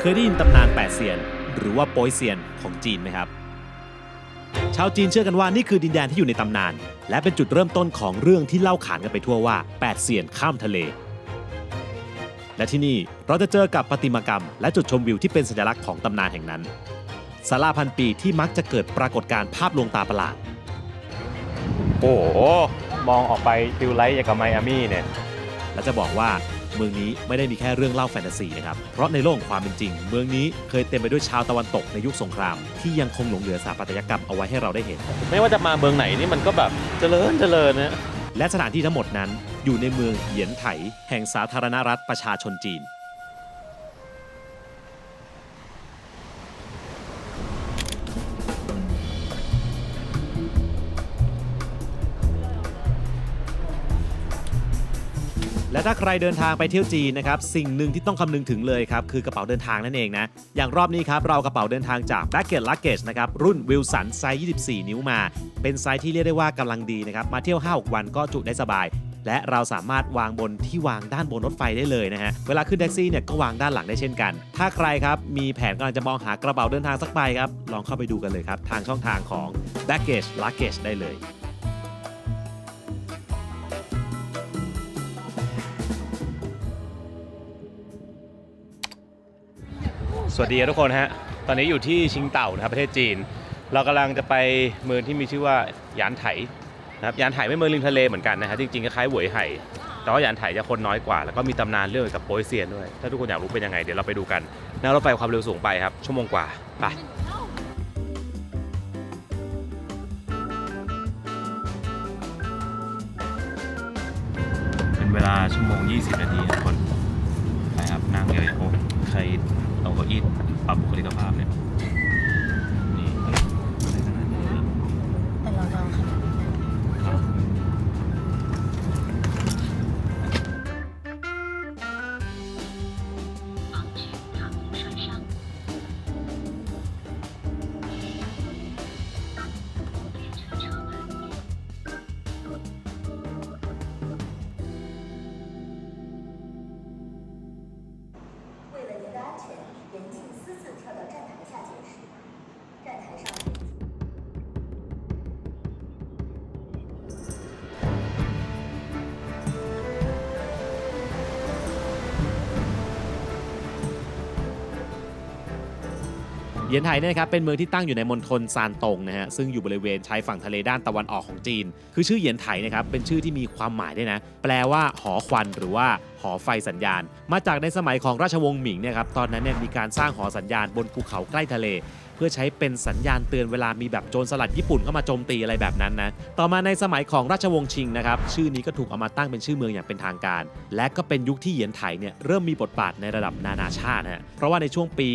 เคยได้ยินตำนานแปดเซียน หรือว่าโปยเซียนของจีนไหมครับ ชาวจีนเชื่อกันว่านี่คือดินแดนที่อยู่ในตำนาน และเป็นจุดเริ่มต้นของเรื่องที่เล่าขานกันไปทั่วว่าแปดเซียนข้ามทะเล และที่นี่เราจะเจอกับประติมากรรม และจุดชมวิวที่เป็นสัญลักษณ์ของตำนานแห่งนั้นศาลาพันปีที่มักจะเกิดปรากฏการณ์ภาพลวงตาประหลาด โอ้โหมองออกไปฟิลไลท์อย่างกับไมอามี่เนี่ย และจะบอกว่า เมืองนี้ไม่ได้มีแค่เรื่องเล่าแฟนตาซีนะครับ เพราะในโลกของความเป็นจริง เมืองนี้เคยเต็มไปด้วยชาวตะวันตกในยุคสงคราม ที่ยังคงหลงเหลือสถาปัตยกรรมเอาไว้ให้เราได้เห็น ไม่ว่าจะมาเมืองไหนนี่มันก็แบบเจริญเจริญนะและสถานที่ทั้งหมดนั้นอยู่ในเมืองเหยียนไถ แห่งสาธารณรัฐประชาชนจีน ถ้าใครเดินทางไปเที่ยวจีนนะครับสิ่งหนึ่งที่ต้องคำนึงถึงเลยครับคือกระเป๋าเดินทางนั่นเองนะอย่างรอบนี้ครับเรากระเป๋าเดินทางจาก b a g g a g e Luggage นะครับรุ่น Wilson ไซส์ 24 นิ้วมา เป็นไซส์ที่เรียกได้ว่ากำลังดีนะครับมาเที่ยว5-6วันก็จุได้สบายและเราสามารถวางบนที่วางด้านบนรถไฟได้เลยนะฮะ เวลาขึ้นแท็กซี่เนี่ยก็วางด้านหลังได้เช่นกัน ถ้าใครครับมีแผนกำลังจะมองหากระเป๋าเดินทางสักใบครับ ลองเข้าไปดูกันเลยครับ ทางช่องทางของ Baggage Luggage ได้เลย สวัสดีทุกคนฮะ ตอนนี้อยู่ที่ชิงเต่านะครับประเทศจีน เรากำลังจะไปเมืองที่มีชื่อว่าหยานไถนะครับหยานไถไม่เมืองริมทะเลเหมือนกันนะฮะจริงๆคล้ายๆหวยไห่แต่ว่าหยานไถจะคนน้อยกว่า แล้วก็มีตำนานเรื่องเกี่ยวกับโปยเซียนด้วย ถ้าทุกคนอยากรู้เป็นยังไงเดี๋ยวเราไปดูกันนั่งรถไฟความเร็วสูงไปครับ ชั่วโมงกว่าไปเป็นเวลาชั่วโมง 20 นาทีทุกคนไปครับนั่งเยอะโอ้ใคร เอาเก้าอี้ปรับบุคลิกภาพเนี่ย เหยียนไทยเนี่ยนะครับเป็นเมืองที่ตั้งอยู่ในมณฑลซานตงนะฮะซึ่งอยู่บริเวณชายฝั่งทะเลด้านตะวันออกของจีน คือชื่อเหยียนไทยนะครับเป็นชื่อที่มีความหมายด้วยนะแปลว่าหอควันหรือว่า หอไฟสัญญาณ มาจากในสมัยของราชวงศ์หมิงเนี่ยครับตอนนั้นเนี่ยมีการสร้างหอสัญญาณบนภูเขาใกล้ทะเล เพื่อใช้เป็นสัญญาณเตือนเวลามีแบบโจรสลัดญี่ปุ่นเข้ามาโจมตีอะไรแบบนั้นนะต่อมาในสมัยของราชวงศ์ชิงนะครับชื่อนี้ก็ถูกเอามาตั้งเป็นชื่อเมืองอย่างเป็นทางการ และก็เป็นยุคที่เหยียนไถเนี่ยเริ่มมีบทบาทในระดับนานาชาตินะฮะเพราะว่าในช่วงปี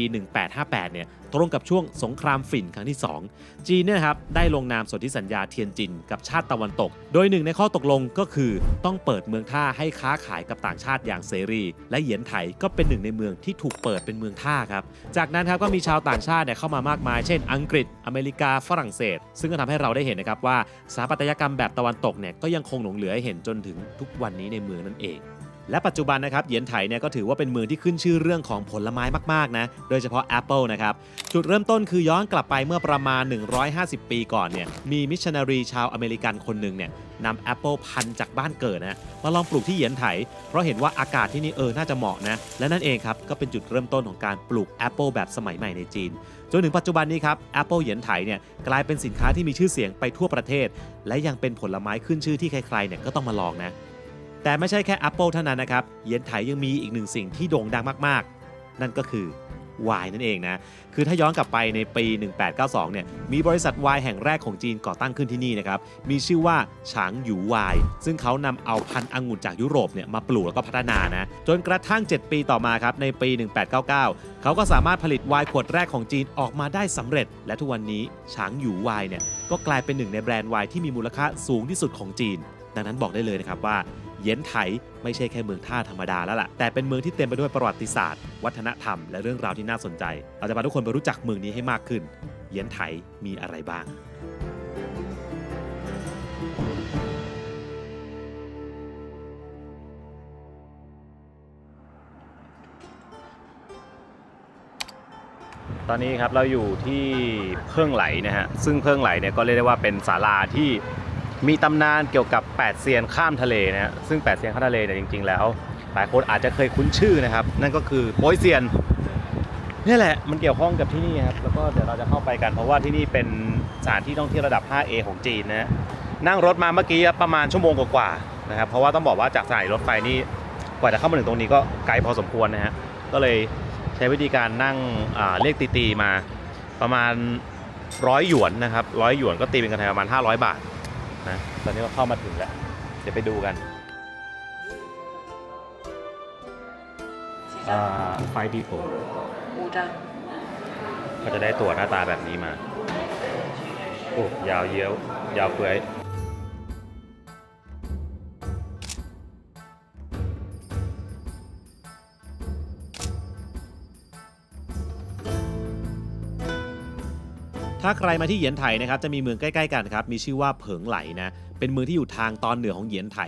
1858เนี่ยตรงกับช่วงสงครามฝิ่นครั้งที่ 2 จีนเนี่ยครับได้ลงนามสนธิสัญญาเทียนจินกับชาติตะวันตก โดยหนึ่งในข้อตกลงก็คือต้องเปิดเมืองท่าให้ค้าขายกับต่างชาติอย่างเสรี และเหยียนไถก็เป็นหนึ่งในเมืองที่ถูกเปิดเป็นเมืองท่าครับ จากนั้นครับก็มีชาวต่างชาติเนี่ยเข้ามามากมาย เช่น อังกฤษ อเมริกา ฝรั่งเศส ซึ่งก็ทำให้เราได้เห็นนะครับว่าสถาปัตยกรรมแบบตะวันตกเนี่ยก็ยังคงหลงเหลือให้เห็นจนถึงทุกวันนี้ในเมืองนั่นเอง และปัจจุบันนะครับเหยียนไถเนี่ยก็ถือว่าเป็นเมืองที่ขึ้นชื่อเรื่องของผลไม้มากๆนะโดยเฉพาะแอปเปิลนะครับจุดเริ่มต้นคือย้อนกลับไปเมื่อประมาณ 150 ปีก่อนเนี่ยมีมิชชันนารีชาวอเมริกันคนหนึ่งเนี่ยนำแอปเปิลพันจากบ้านเกิดนะมาลองปลูกที่เหยียนไถ เพราะเห็นว่าอากาศที่นี่เออน่าจะเหมาะนะและนั่นเองครับก็เป็นจุดเริ่มต้นของการปลูกแอปเปิลแบบสมัยใหม่ในจีนจนถึงปัจจุบันนี้ครับแอปเปิลเหยียนไถเนี่ยกลายเป็นสินค้าที่มีชื่อเสียงไปทั่วประเทศ และยังเป็นผลไม้ขึ้นชื่อที่ใครๆเนี่ยก็ต้องมาลองนะ แต่ไม่ใช่แค่ Apple เท่านั้นนะครับ เยียนไถยังมีอีกหนึ่งสิ่งที่โด่งดังมากๆ นั่นก็คือไวน์นั่นเองนะ คือถ้าย้อนกลับไปในปี 1892 เนี่ย มีบริษัทไวน์แห่งแรกของจีนก่อตั้งขึ้นที่นี่นะครับ มีชื่อว่าฉางหยูไวน์ซึ่งเขานำเอาพันธุ์องุ่นจากยุโรปเนี่ยมาปลูกแล้วก็พัฒนานะ จนกระทั่ง 7 ปีต่อมาครับ ในปี 1899 เขาก็สามารถผลิตไวน์ขวดแรกของจีนออกมาได้สำเร็จ และทุกวันนี้ฉางหยูไวน์เนี่ย ก็กลายเป็นหนึ่งในแบรนด์ไวน์ที่มีมูลค่าสูงที่สุดของจีน ดังนั้นบอกได้เลยนะครับว่า เยียนไถไม่ใช่แค่เมืองท่าธรรมดาแล้วล่ะ แต่เป็นเมืองที่เต็มไปด้วยประวัติศาสตร์ วัฒนธรรม และเรื่องราวที่น่าสนใจ เราจะพาทุกคนไปรู้จักเมืองนี้ให้มากขึ้น เยียนไถมีอะไรบ้างตอนนี้ครับเราอยู่ที่เพิ่งไหลนะฮะซึ่งเพิ่งไหลเนี่ยก็เรียกได้ว่าเป็นศาลาที่ มีตำนานเกี่ยวกับแปดเซียนข้ามทะเลนะฮะซึ่งแปดเซียนข้ามทะเลเนี่ยจริง ๆ แล้ว หลายคนอาจจะเคยคุ้นชื่อนะครับ นั่นก็คือโป้ยเซียนนี่แหละมันเกี่ยวข้องกับที่นี่ครับแล้วก็เดี๋ยวเราจะเข้าไปกันเพราะว่าที่นี่เป็นสถานที่ท่องเที่ยวระดับ 5A ของจีนนะฮะนั่งรถมาเมื่อกี้ประมาณชั่วโมงกว่าๆนะครับเพราะว่าต้องบอกว่าจากสถานีรถไฟนี่กว่าจะเข้ามาถึงตรงนี้ก็ไกลพอสมควรนะฮะก็เลยใช้วิธีการนั่งเรียกตีๆมาประมาณร้อยหยวนนะครับร้อยหยวนก็ตีเป็นเงินไทยประมาณ 500 บาท นะตอนนี้ก็เข้ามาถึงแล้ว เดี๋ยวไปดูกันไฟดีโอ五张。ก็จะได้ตั๋วหน้าตาแบบนี้มา โอ้ยาวเยี้ยวยาวเปื่อย ถ้าใครมาที่เหยียนไถนะครับจะมีเมืองใกล้ๆกันครับมีชื่อว่าเผิงไหลนะเป็นเมืองที่อยู่ทางตอนเหนือของเหยียนไถ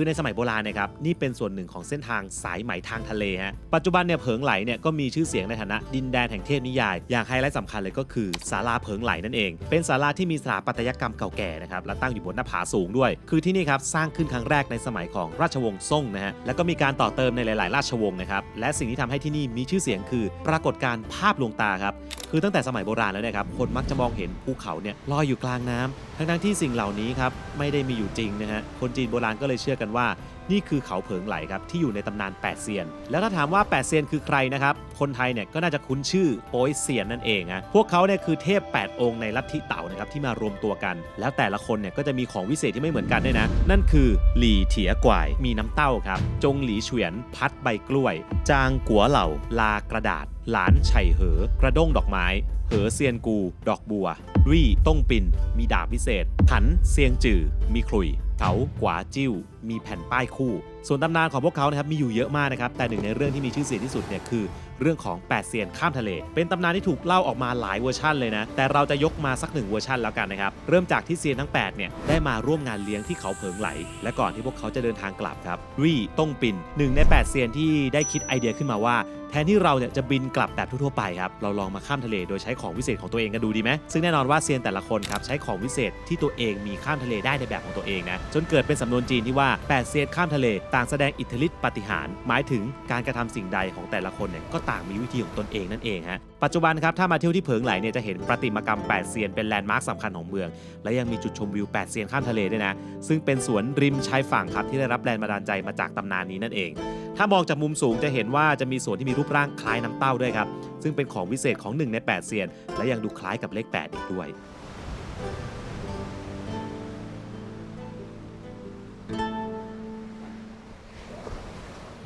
คือในสมัยโบราณนะครับนี่เป็นส่วนหนึ่งของเส้นทางสายไหมทางทะเลฮะปัจจุบันเนี่ยเผิงไหลเนี่ยก็มีชื่อเสียงในฐานะดินแดนแห่งเทพนิยาย อย่างไฮไลท์สำคัญเลยก็คือศาลาเผิงไหลนั่นเอง เป็นศาลาที่มีสถาปัตยกรรมเก่าแก่นะครับและตั้งอยู่บนหน้าผาสูงด้วย คือที่นี่ครับสร้างขึ้นครั้งแรกในสมัยของราชวงศ์ซ่งนะฮะแล้วก็มีการต่อเติมในหลาย ๆ ราชวงศ์นะครับและสิ่งที่ทำให้ที่นี่มีชื่อเสียงคือ ปรากฏการ์ภาพลวงตาครับคือตั้งแต่สมัยโบราณแล้วนะครับคนมักจะมองเห็นภูเขาเนี่ยลอยอยู่กลางน้ำทั้งๆที่สิ่งเหล่านี้ครับไม่ได้มีอยู่จริงนะฮะคนจีนโบราณก็เลยเชื่อกันว่า นี่คือเขาเผิงไหลครับที่อยู่ในตำนานแปดเซียน แล้วถ้าถามว่าแปดเซียนคือใครนะครับ คนไทยเนี่ยก็น่าจะคุ้นชื่อโป้ยเซียนนั่นเองนะพวกเขาเนี่ยคือเทพ 8 องค์ในลัทธิเต่านะครับที่มารวมตัวกัน แล้วแต่ละคนเนี่ยก็จะมีของวิเศษที่ไม่เหมือนกันด้วยนะ นั่นคือหลีเถียกวาย มีน้ำเต้าครับ จงหลีเฉวียน พัดใบกล้วย จางกัวเหล่า ลากระดาษ หลานไฉเหอ กระด้งดอกไม้ เหอเซียนกู ดอกบัวรี่ต้งปิน มีดาบพิเศษผันเซียงจือมีขลุย เขากวาจิ้ว มีแผ่นป้ายคู่ ส่วนตำนานของพวกเขานะครับมีอยู่เยอะมากนะครับ แต่หนึ่งในเรื่องที่มีชื่อเสียงที่สุดเนี่ยคือเรื่องของแปดเซียนข้ามทะเล เป็นตำนานที่ถูกเล่าออกมาหลายเวอร์ชันเลยนะ แต่เราจะยกมาสักหนึ่งเวอร์ชันแล้วกันนะครับ เริ่มจากที่เซียนทั้ง 8 เนี่ยได้มาร่วมงานเลี้ยงที่เขาเผิงไหล และก่อนที่พวกเขาจะเดินทางกลับครับรี่ต้งปินหนึ่งใน 8 เซียนที่ได้คิดไอเดียขึ้นมาว่าแทนที่เราเนี่ยจะบินกลับแบบทั่วไปครับ เราลองมาข้ามทะเลโดยใช้ของวิเศษของตัวเองกันดูดีไหมซึ่งแน่นอนว่าเซียนแต่ละคนครับใช้ของวิเศษที่ตัวเองมีข้ามทะเลได้ในแบบของตัวเองนะจนเกิดเป็นสำนวนจีนที่ว่าแปดเซียนข้ามทะเล ต่างแสดงอิทธิฤทธิปฏิหาร หมายถึงการกระทำสิ่งใดของแต่ละคนเนี่ยก็ต่างมีวิธีของตนเองนั่นเองฮะ ปัจจุบันครับถ้ามาเที่ยวที่เผิงไหลเนี่ยจะเห็นประติมากรรมแปดเซียนเป็นแลนด์มาร์คสำคัญของเมือง และยังมีจุดชมวิวแปดเซียนข้ามทะเลด้วยนะ ซึ่งเป็นสวนริมชายฝั่งครับที่ได้รับแรงบันดาลใจมาจากตำนานนี้นั่นเอง ถ้ามองจากมุมสูงจะเห็นว่าจะมีสวนที่มีรูปร่างคล้ายน้ำเต้าด้วยครับ ซึ่งเป็นของวิเศษของหนึ่งใน 8 เซียน และยังดูคล้ายกับเลข 8 อีกด้วย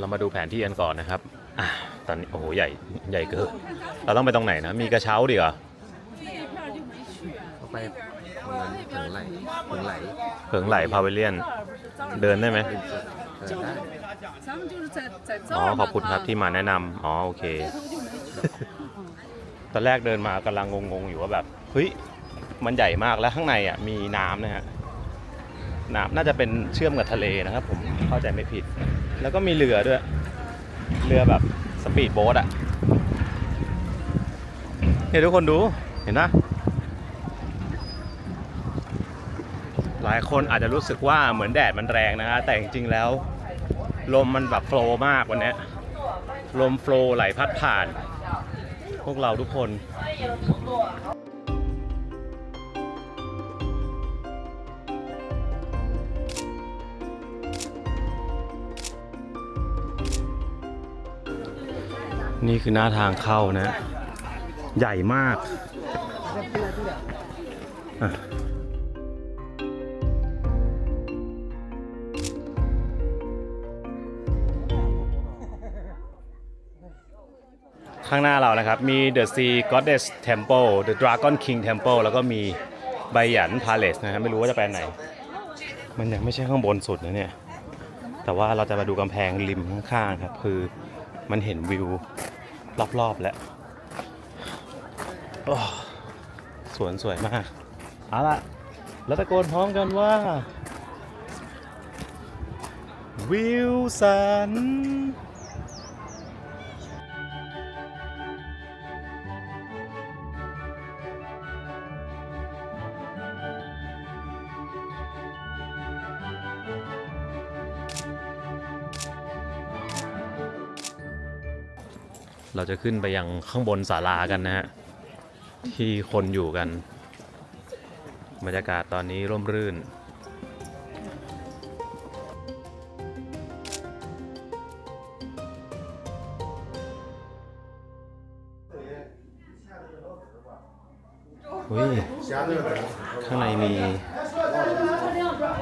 เรามาดูแผนที่กันก่อนนะครับอตอนนี้โอ้โหใหญ่ใหญ่เกินเราต้องไปตรงไหนนะ มีกระเช้าดีกว่าไปตรงนั้นเหิงไหลเหิงไหลเหิงไหลพาเวเลียน เดินได้ไหมอ๋อขอบคุณครับที่มาแนะนำอ๋อโอเค ตอนแรกเดินมากำลังงงๆอยู่ว่าแบบเฮ้ยมันใหญ่มากแล้วข้างในอะมีน้ำนะฮะ น้ำน่าจะเป็นเชื่อมกับทะเลนะครับ ผมเข้าใจไม่ผิด แล้วก็มีเรือด้วย เรือแบบสปีดโบ๊ทอะเนี่ยทุกคนดูเห็นนะหลายคนอาจจะรู้สึกว่าเหมือนแดดมันแรงนะฮะแต่จริงๆแล้ว ลมมันแบบโฟล์มากวันนี้ลมโฟล์ไหลพัดผ่าน พวกเราทุกคน นี่คือหน้าทางเข้านะ ใหญ่มากอะข้างหน้าเรานะครับ มี The Sea Goddess Temple The Dragon King Temple แล้วก็มีไบหยัน Palace นะฮะไม่รู้ว่าจะไปไหน มันยังไม่ใช่ข้างบนสุดนะเนี่ย แต่ว่าเราจะมาดูกำแพงริมข้างๆครับ คือมันเห็นวิว รอบ ๆ แล้วโอ้สวนสวยมาก เอาละแล้วตะโกนพร้อมกันว่า วิวสัน เราจะขึ้นไปยังข้างบนศาลากันนะฮะ ที่คนอยู่กัน บรรยากาศตอนนี้ร่มรื่นอุ้ยข้างในมี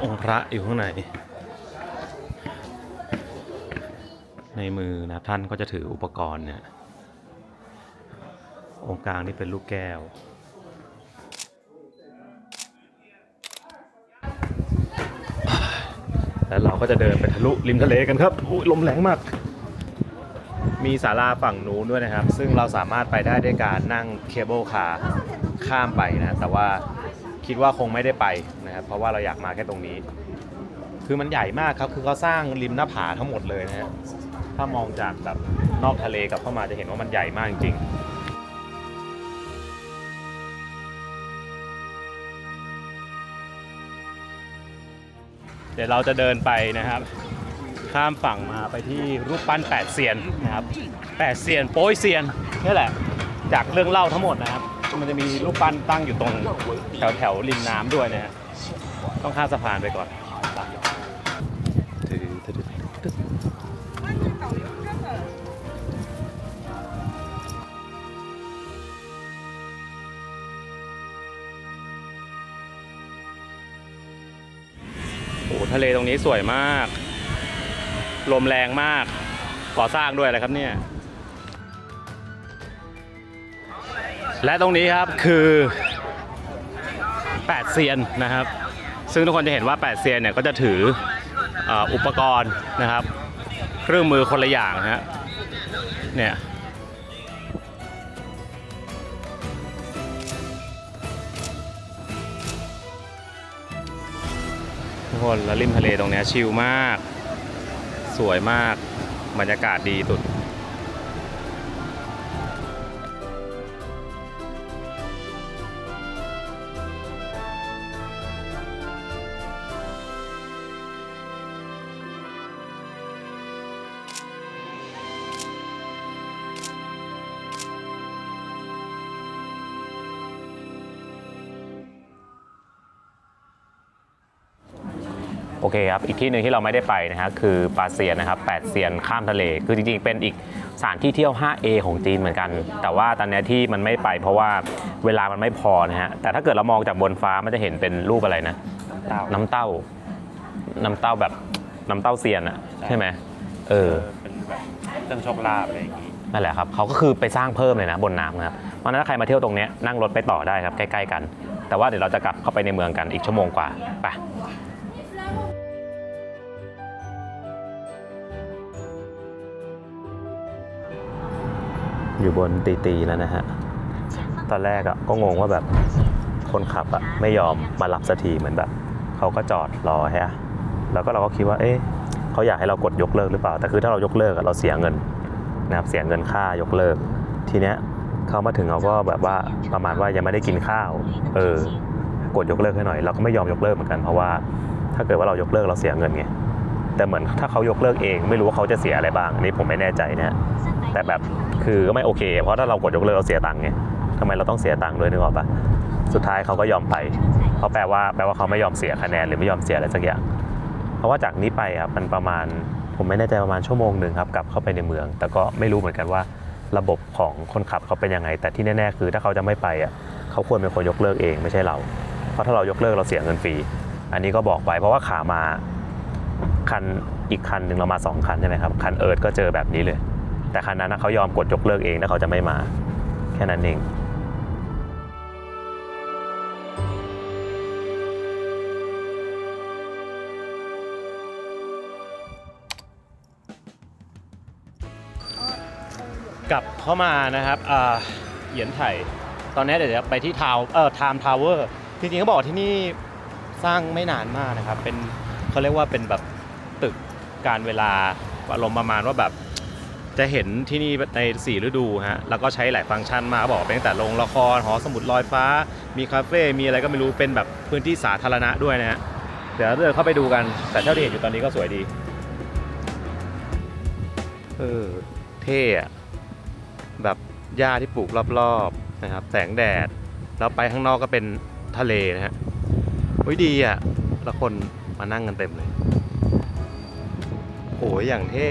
องค์พระอยู่ข้างใน ในมือนะท่านก็จะถืออุปกรณ์เนี่ย งกลางนี่เป็นลูกแก้ว แล้วเราก็จะเดินไปทะลุริมทะเลกันครับอุ้ยลมแรงมาก มีศาลาฝั่งนู้นด้วยนะครับ ซึ่งเราสามารถไปได้ด้วยการนั่งเคเบิลคาร์ข้ามไปนะ แต่ว่าคิดว่าคงไม่ได้ไปนะครับ เพราะว่าเราอยากมาแค่ตรงนี้ คือมันใหญ่มากครับ คือเขาสร้างริมหน้าผาทั้งหมดเลยนะฮะ ถ้ามองจากแบบนอกทะเลกลับเข้ามาจะเห็นว่ามันใหญ่มากจริงๆ ดี๋ยวเราจะเดินไปนะครับ ข้ามฝั่งมาไปที่รูปปั้นแปดเซียนนะครับแปดเซียนโป้ยเซียนนี่แหละ จากเรื่องเล่าทั้งหมดนะครับ มันจะมีรูปปั้นตั้งอยู่ตรงแถวแถวริมน้ำด้วยนะฮะต้องข้ามสะพานไปก่อน ทะเลตรงนี้สวยมาก ลมแรงมากก่อสร้างด้วยอะไรครับเนี่ย และตรงนี้ครับคือแปดเซียนนะครับ ซึ่งทุกคนจะเห็นว่าแปดเซียนเนี่ยก็จะถืออุปกรณ์นะครับ เครื่องมือคนละอย่างนะฮะเนี่ย คนแล้วริมทะเลตรงนี้ชิลมาก สวยมากบรรยากาศดีสุด โอเคครับ อีกที่หนึ่งที่เราไม่ได้ไปนะฮะคือปาเซียนนะครับแปดเซียนข้ามทะเล คือจริงๆ เป็นอีกสถานที่เที่ยว 5A ของจีนเหมือนกัน แต่ว่าตอนเนี้ยที่มันไม่ไปเพราะว่าเวลามันไม่พอนะฮะ แต่ถ้าเกิดเรามองจากบนฟ้ามันจะเห็นเป็นรูปอะไรนะ น้ำเต้า น้ำเต้าแบบน้ำเต้าเซียนอะใช่ไหมเออ เป็นแบบเครื่องโชคลาภอะไรอย่างนี้นั่นแหละครับเขาก็คือไปสร้างเพิ่มเลยนะบนน้ำนะครับเพราะฉะนั้นถ้าใครมาเที่ยวตรงเนี้ยนั่งรถไปต่อได้ครับใกล้ ๆ กัน แต่ว่าเดี๋ยวเราจะกลับเข้าไปในเมืองกันอีกชั่วโมงกว่าไป อยู่บนตีตีๆแล้วนะฮะ ตอนแรกอะก็งงว่าแบบคนขับอะไม่ยอมมารับสักทีเหมือนแบบเขาก็จอดรอฮะ แล้วก็เราก็คิดว่า เอ๊ะเขาอยากให้เรากดยกเลิกหรือเปล่า แต่คือถ้าเรายกเลิกเราเสียเงินนะครับ เสียเงินค่ายกเลิก ทีเนี้ยเขามาถึงเขาก็แบบว่าประมาณว่ายังไม่ได้กินข้าว เออ กดยกเลิกให้หน่อย เราก็ไม่ยอมยกเลิกเหมือนกัน เพราะว่าถ้าเกิดว่าเรายกเลิกเราเสียเงินไง แต่เหมือนถ้าเขายกเลิกเอง ไม่รู้ว่าเขาจะเสียอะไรบ้าง อันนี้ผมไม่แน่ใจนะ แต่แบบคือก็ไม่โอเค เพราะถ้าเรากดยกเลิกเราเสียตังค์ไงทำไมเราต้องเสียตังค์ด้วยนึกออกปะสุดท้ายเขาก็ยอมไปเพราะแปลว่าแปลว่าเขาไม่ยอมเสียคะแนนหรือไม่ยอมเสียอะไรสักอย่าง เพราะว่าจากนี้ไปอะมันประมาณผมไม่แน่ใจประมาณชั่วโมงหนึ่งครับกลับเข้าไปในเมือง แต่ก็ไม่รู้เหมือนกันว่าระบบของคนขับเขาเป็นยังไง แต่ที่แน่ๆคือถ้าเขาจะไม่ไปอะเขาควรเป็นคนยกเลิกเองไม่ใช่เรา เพราะถ้าเรายกเลิกเราเสียเงินฟรีอันนี้ก็บอกไปเพราะว่าขามาคันอีกคันหนึ่งเรามาสองคันใช่ไหมครับ คันเอิร์ดก็เจอแบบนี้เลย แต่คันนั้นเขายอมกดยกเลิกเองถ้าเขาจะไม่มา แค่นั้นเองกลับเข้ามานะครับอ่าเหยียนไถ่ตอนนี้เดี๋ยวจะไปที่ทาวเออไทม์ทาวเวอร์จริงๆเขาบอกที่นี่สร้างไม่นานมากนะครับ เป็นเขาเรียกว่าเป็นแบบตึกการเวลาอารมณ์ประมาณว่าแบบ จะเห็นที่นี่ใน 4 ฤดูฮะ แล้วก็ใช้หลายฟังก์ชันมาเขาบอกเป็นตั้งแต่โรงละครหอสมุดลอยฟ้า มีคาเฟ่ มีอะไรก็ไม่รู้ เป็นแบบพื้นที่สาธารณะด้วยนะฮะ เดี๋ยวเราเดินเข้าไปดูกัน แต่เท่าที่เห็นอยู่ตอนนี้ก็สวยดี เออ เท่อะแบบหญ้าที่ปลูกรอบๆนะครับ แสงแดด แล้วไปข้างนอกก็เป็นทะเลนะฮะโอ้ยดีอะแล้วคนมานั่งกันเต็มเลย โอ้ยอย่างเท่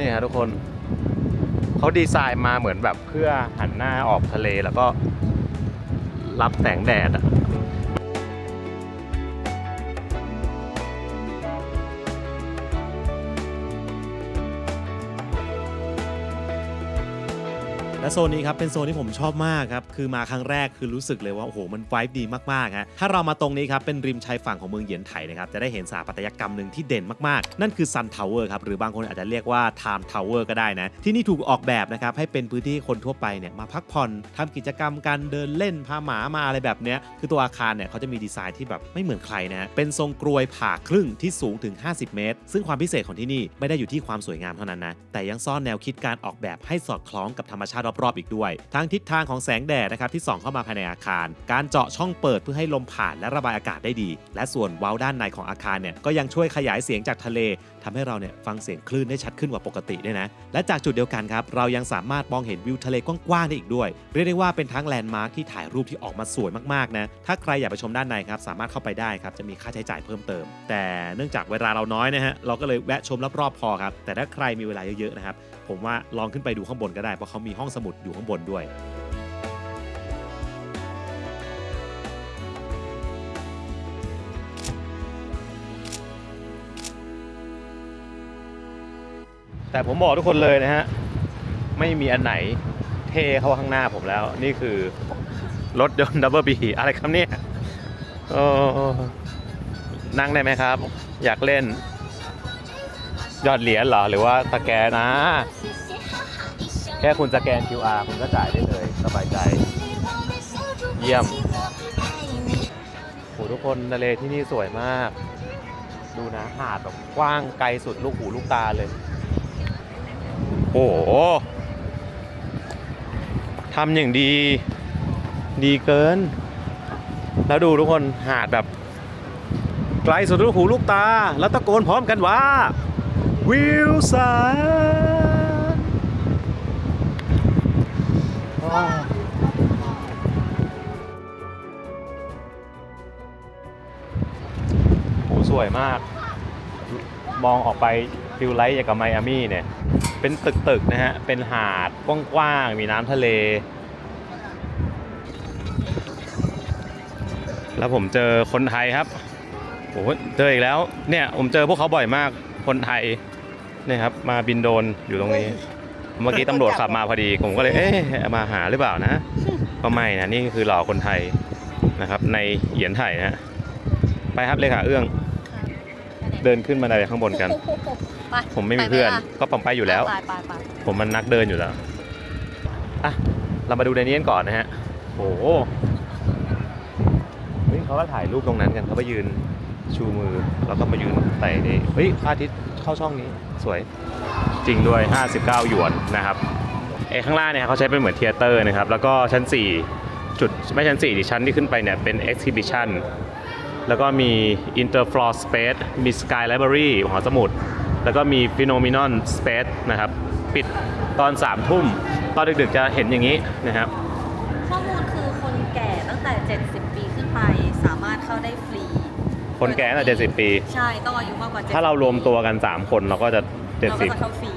นี่ฮะทุกคนเขาดีไซน์มาเหมือนแบบเพื่อหันหน้าออกทะเลแล้วก็รับแสงแดดอะ โซนนี้ครับเป็นโซนที่ผมชอบมากครับคือมาครั้งแรกคือรู้สึกเลยว่าโอ้โหมันไวบ์ดีมากๆฮะถ้าเรามาตรงนี้ครับเป็นริมชายฝั่งของเมืองเหยียนไถนะครับจะได้เห็นสถาปัตยกรรมหนึ่งที่เด่นมากๆ นั่นคือ Sun Tower ครับหรือบางคนอาจจะเรียกว่า Time Tower ก็ได้นะ ที่นี่ถูกออกแบบนะครับให้เป็นพื้นที่คนทั่วไปเนี่ยมาพักผ่อนทำกิจกรรมการเดินเล่นพาหมามาอะไรแบบเนี้ยคือตัวอาคารเนี่ยเขาจะมีดีไซน์ที่แบบไม่เหมือนใครนะฮะเป็นทรงกรวยผ่าครึ่งที่สูงถึง 50 เมตร ซึ่งความพิเศษของที่นี่ไม่ได้อยู่ที่ความสวยงามเท่านั้นนะแต่ยังซ่อนแนวคิดการออกแบบให้สอดคล้องกับธรรมชาติรอบๆอีกด้วย ทั้งทิศทางของแสงแดดนะครับที่ส่องเข้ามาภายในอาคาร การเจาะช่องเปิดเพื่อให้ลมผ่านและระบายอากาศได้ดี และส่วนเว้าด้านในของอาคารเนี่ยก็ยังช่วยขยายเสียงจากทะเลทำให้เราเนี่ยฟังเสียงคลื่นได้ชัดขึ้นกว่าปกติด้วยนะ และจากจุดเดียวกันครับเรายังสามารถมองเห็นวิวทะเลกว้างๆได้อีกด้วย เรียกได้ว่าเป็นทั้งแลนด์มาร์คที่ถ่ายรูปที่ออกมาสวยมากๆนะ ถ้าใครอยากไปชมด้านในครับสามารถเข้าไปได้ครับจะมีค่าใช้จ่ายเพิ่มเติม แต่เนื่องจากเวลาเราน้อยนะฮะเราก็เลยแวะชมรอบๆพอครับแต่ถ้าใครมีเวลาเยอะๆนะครับผมว่าลองขึ้นไปดูข้างบนก็ได้เพราะเขามีห้องสมุดอยู่ข้างบนด้วยแต่ผมบอกทุกคนเลยนะฮะ ไม่มีอันไหนเทเข้าข้างหน้าผมแล้ว นี่คือ รถยนต์ดับเบิลบีอะไรครับเนี่ยเออนั่งได้ไหมครับ อยากเล่น ยอดเหรียญเหรอ หรือว่าสแกนนะ แค่คุณสแกน QR คุณก็จ่ายได้เลย สบายใจ เยี่ยมโหทุกคนทะเลที่นี่สวยมาก ดูนะหาดแบบกว้างไกลสุดลูกหูลูกตาเลย โอ้โหทำอย่างดี ดีเกิน แล้วดูทุกคนหาดแบบไกลสุดลูกหูลูกตา แล้วตะโกนพร้อมกันว่า วิลสันว้าว โหสวยมาก มองออกไปฟิลไลท์อย่างกับไมอามี่เนี่ย เป็นตึกๆนะฮะ เป็นหาดกว้างๆ มีน้ำทะเล แล้วผมเจอคนไทยครับโอ้โหเจออีกแล้ว เนี่ย ผมเจอพวกเขาบ่อยมาก คนไทยเนี่ยครับ มาบินโดนอยู่ตรงนี้ เมื่อกี้ตำรวจขับมาพอดี ผมก็เลย เอ๊ะมาหาหรือเปล่านะ ก็ไม่นะ นี่คือหล่อคนไทยนะครับ ในเหยียนไทยนะฮะไปครับเลขาเอื้อง เดินขึ้นมาไดข้างบนกัน ผมไม่มีเพื่อน ก็ผมไปอยู่แล้ว ผมมันนักเดินอยู่แล้ว อะ เรามาดูในนี้กันก่อนนะฮะโอ้โหเฮ้ยเขาก็ถ่ายรูปตรงนั้นกันเขาไปยืนชูมือ แล้วก็มายืนใส่นี่เฮ้ยพระอาทิตย์เข้าช่องนี้สวย จริงด้วย 59 หยวนนะครับไอ้ข้างล่างเนี่ยเขาใช้เป็นเหมือนเทเตอร์นะครับ แล้วก็ชั้น 4 จุดไม่ชั้น4ดิชั้นที่ขึ้นไปเนี่ยเป็น exhibition แล้วก็มี interfloor space มี sky library หอสมุด แล้วก็มี phenomenon space นะครับ ปิดตอน3ทุ่ม ตอนดึกๆจะเห็นอย่างนี้นะครับ ข้อมูลคือคนแก่ตั้งแต่ 70 ปีขึ้นไปสามารถเข้าได้ฟรี คนแก่ตั้งแต่70 ปี ใช่ ต้องอายุมากกว่า70ถ้าเรารวมตัวกัน 3 คนเราก็จะ เราก็จะ70เข้าฟรี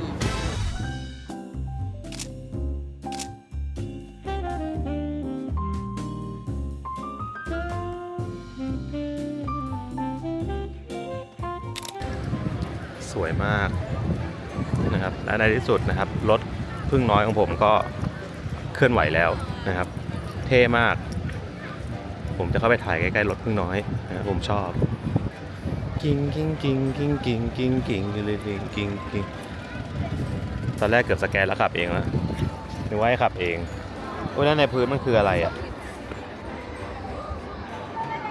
สวยมากนะครับและในที่สุดนะครับรถพึ่งน้อยของผมก็เคลื่อนไหวแล้วนะครับ เท่มาก ผมจะเข้าไปถ่ายใกล้ๆรถพึ่งน้อยนะครับผมชอบ กิ้งกิ้งกิ้งกิ้งกิ้งกิ้งกิ้งกิ้งกิ้งกิ้งกิ้งตอนแรกเกือบสแกนแล้วขับเองแล้วนึกว่าให้ขับเองโอ้ยแล้วในพื้นมันคืออะไรอะ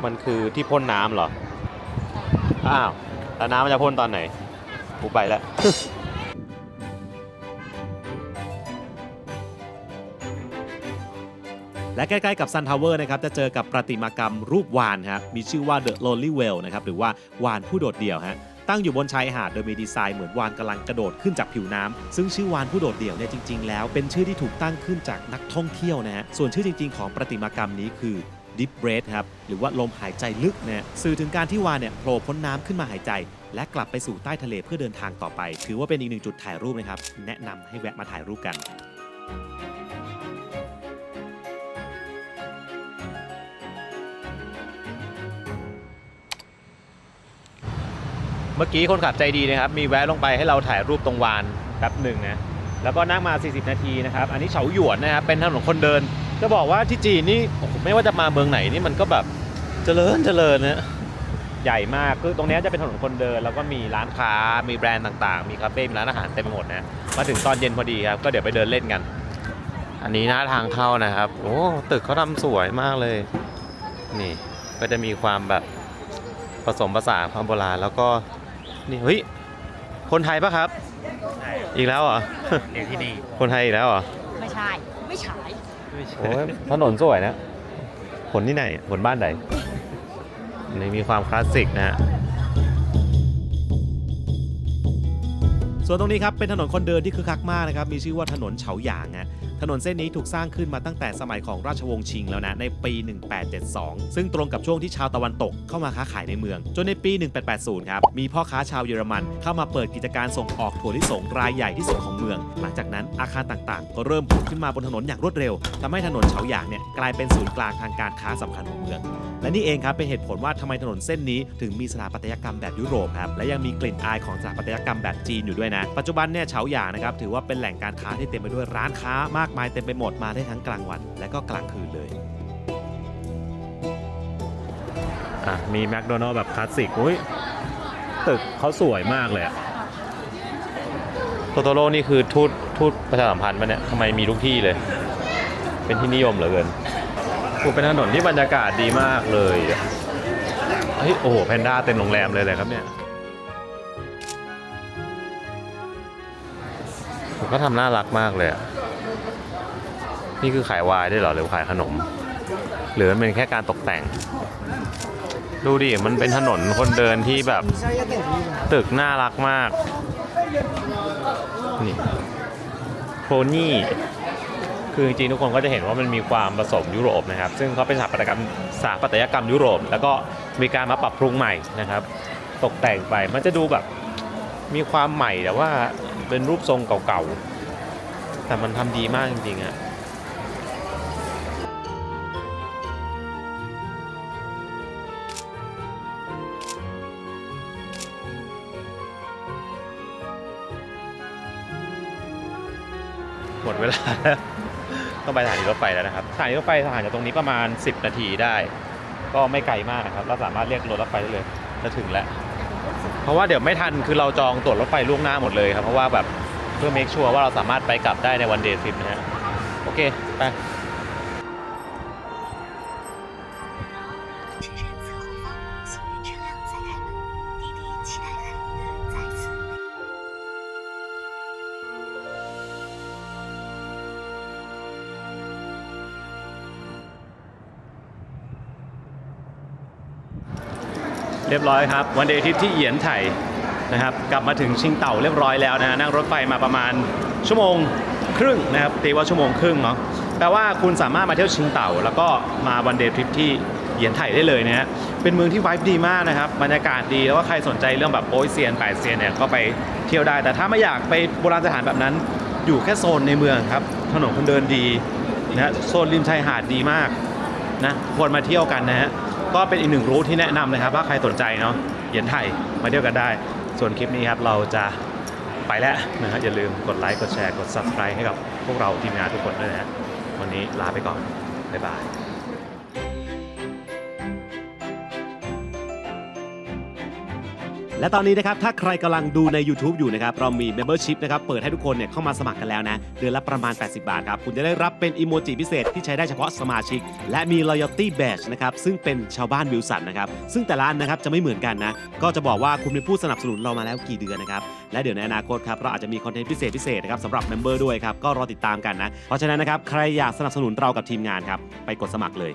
มันคือที่พ่นน้ำเหรอ อ้าว แล้วน้ำมันจะพ่นตอนไหนกูไปแล้ว และใกล้ๆกับ Sun Tower นะครับจะเจอกับประติมากรรมรูปวานครับมีชื่อว่า The Lonely Whale นะครับหรือว่าวานผู้โดดเดี่ยวฮะตั้งอยู่บนชายหาดโดยมีดีไซน์เหมือนวานกำลังกระโดดขึ้นจากผิวน้ำซึ่งชื่อวานผู้โดดเดี่ยวเนี่ยจริง ๆ แล้วเป็นชื่อที่ถูกตั้งขึ้นจากนักท่องเที่ยวนะฮะส่วนชื่อจริง ๆ ของประติมากรรมนี้คือ Deep Breath ครับหรือว่าลมหายใจลึกนะสื่อถึงการที่วานเนี่ยโผล่พ้นน้ำขึ้นมาหายใจ และกลับไปสู่ใต้ทะเลเพื่อเดินทางต่อไป ถือว่าเป็นอีกหนึ่งจุดถ่ายรูปนะครับแนะนำให้แวะมาถ่ายรูปกัน เมื่อกี้คนขับใจดีนะครับ มีแวะลงไปให้เราถ่ายรูปตรงวานแป๊บหนึ่งนะ แล้วก็นั่งมา 40 นาทีนะครับ อันนี้เฉาหยวนนะครับ เป็นถนนคนเดิน จะบอกว่าที่จีนนี่ไม่ว่าจะมาเมืองไหนนี่มันก็แบบเจริญเจริญนะใหญ่มากคือตรงนี้จะเป็นถนนคนเดิน แล้วก็มีร้านค้า มีแบรนด์ต่างๆ มีคาเฟ่มีร้านอาหารเต็มไปหมดนะ มาถึงตอนเย็นพอดีครับ ก็เดี๋ยวไปเดินเล่นกัน อันนี้หน้าทางเข้านะครับ โอ้ ตึกเขาทำสวยมากเลย นี่ ก็จะมีความแบบผสมผสานความโบราณแล้วก็ นี่เฮ้ยคนไทยปะครับ อีกแล้วเหรอเรียนที่นี่คนไทยอีกแล้วเหรอไม่ใช่ ไม่ใช่โอ้ยถนนสวยนะคนที่ไหนคนบ้านไหนนี่มีความคลาสสิกนะฮะส่วนตรงนี้ครับเป็นถนนคนเดินที่คึกคักมากนะครับ มีชื่อว่าถนนเฉาหยางนะ ถนนเส้นนี้ถูกสร้างขึ้นมาตั้งแต่สมัยของราชวงศ์ชิงแล้วนะในปี 1872 ซึ่งตรงกับช่วงที่ชาวตะวันตกเข้ามาค้าขายในเมือง จนในปี 1880 ครับ มีพ่อค้าชาวเยอรมัน เข้ามาเปิดกิจการส่งออกถั่วลิสงรายใหญ่ที่สุดของเมือง หลังจากนั้นอาคารต่างๆ ก็เริ่มผุขึ้นมาบนถนนอย่างรวดเร็วทำให้ถนนเฉาหยางเนี่ยกลายเป็นศูนย์กลางทางการค้าสำคัญของเมืองและนี่เองครับเป็นเหตุผลว่าทำไมถนนเส้นนี้ถึงมีสถาปัตยกรรมแบบยุโรปครับและยังมีกลิ่นอายของสถาปัตยกรรมแบบจีนอยู่ด้วยนะ ปัจจุบันเนี่ยเฉาหยางนะครับถือว่าเป็นแหล่งการค้าที่เต็มไปด้วยร้านค้ามากมายเต็มไปหมดมาได้ทั้งกลางวัน และก็กลางคืนเลยอะมีแมคโดนัลล์แบบคลาสสิกอุ้ยตึกเขาสวยมากเลยอะโตโตโร่นี่คือทูตทูตประชาสัมพันธ์ปะเนี่ยทำไมมีทุกที่เลย เป็นที่นิยมเหลือเกินกูเป็นถนนที่บรรยากาศดีมากเลยอะเฮ้ยโอ้โหแพนด้าเต็มโรงแรมเลยเลยครับเนี่ยผมก็ทำน่ารักมากเลยอะ นี่คือขายวายได้เหรอหรือขายขนม หรือมันเป็นแค่การตกแต่ง ดูดิ มันเป็นถนนคนเดินที่แบบ ตึกน่ารักมาก นี่โคนี่คือจริงๆทุกคนก็จะเห็นว่ามันมีความผสมยุโรปนะครับ ซึ่งเขาเป็นสถาปัตยกรรมสถาปัตยกรรมยุโรป แล้วก็มีการมาปรับปรุงใหม่นะครับ ตกแต่งไปมันจะดูแบบมีความใหม่แต่ว่าเป็นรูปทรงเก่าๆแต่มันทำดีมากจริงๆอะ เวลา ต้องไปสถานีรถไฟแล้วนะครับสถานีรถไฟสถานจากตรงนี้ประมาณ 10 นาทีได้ ก็ไม่ไกลมากนะครับ เราสามารถเรียกรถรถไฟได้เลยจะถึงแล้ว เพราะว่าเดี๋ยวไม่ทันคือเราจองตั๋วรถไฟล่วงหน้าหมดเลยครับ เพราะว่าแบบเพื่อ make sure ว่าเราสามารถไปกลับได้ในวันเดย์ทริปนะฮะ โอเค ไป เรียบร้อยครับวันเดย์ทริปที่เหียนไถ่นะครับกลับมาถึงชิงเต่าเรียบร้อยแล้วนะนั่งรถไฟมาประมาณชั่วโมงครึ่งนะครับตีว่าชั่วโมงครึ่งเนาะแปลว่าคุณสามารถมาเที่ยวชิงเต่า แล้วก็มาวันเดย์ทริปที่เหยียนไถ่ได้เลยนะฮะเป็นเมืองที่ไวฟ์ดีมากนะครับบรรยากาศดีแล้วว่าใครสนใจเรื่องแบบโป๊ยเซียนแปดเซียนเนี่ยก็ไปเที่ยวได้ แต่ถ้าไม่อยากไปโบราณสถานแบบนั้น อยู่แค่โซนในเมืองครับถนนคนเดินดีนะโซนริมชายหาดดีมากนะควรมาเที่ยวกันนะฮะ ก็เป็นอีกหนึ่งรูทที่แนะนำนะครับ ว่าใครสนใจเนาะเหยียนไทยมาเที่ยวกันได้ ส่วนคลิปนี้ครับเราจะไปแล้วนะฮะอย่าลืมกดไลค์กดแชร์กด subscribe ให้กับพวกเราทีมงานทุกคนด้วยนะฮะวันนี้ลาไปก่อน บ๊ายบาย และตอนนี้นะครับถ้าใครกำลังดูใน YouTube อยู่นะครับเรามี Membership นะครับเปิดให้ทุกคนเนี่ยเข้ามาสมัครกันแล้วนะเดือนละประมาณ 80 บาทครับ คุณจะได้รับเป็นอีโมจิพิเศษที่ใช้ได้เฉพาะสมาชิก และมี Loyalty Badge นะครับซึ่งเป็นชาวบ้านวิวสันนะครับซึ่งแต่ละอันนะครับจะไม่เหมือนกันนะก็จะบอกว่าคุณเป็นผู้สนับสนุนเรามาแล้วกี่เดือนนะครับและเดี๋ยวในอนาคตครับเราอาจจะมีคอนเทนต์พิเศษพิเศษนะครับสำหรับเมมเบอร์ด้วยครับก็รอติดตามกันนะเพราะฉะนั้นนะครับใครอยากสนับสนุนเรากับทีมงานครับไปกดสมัครเลย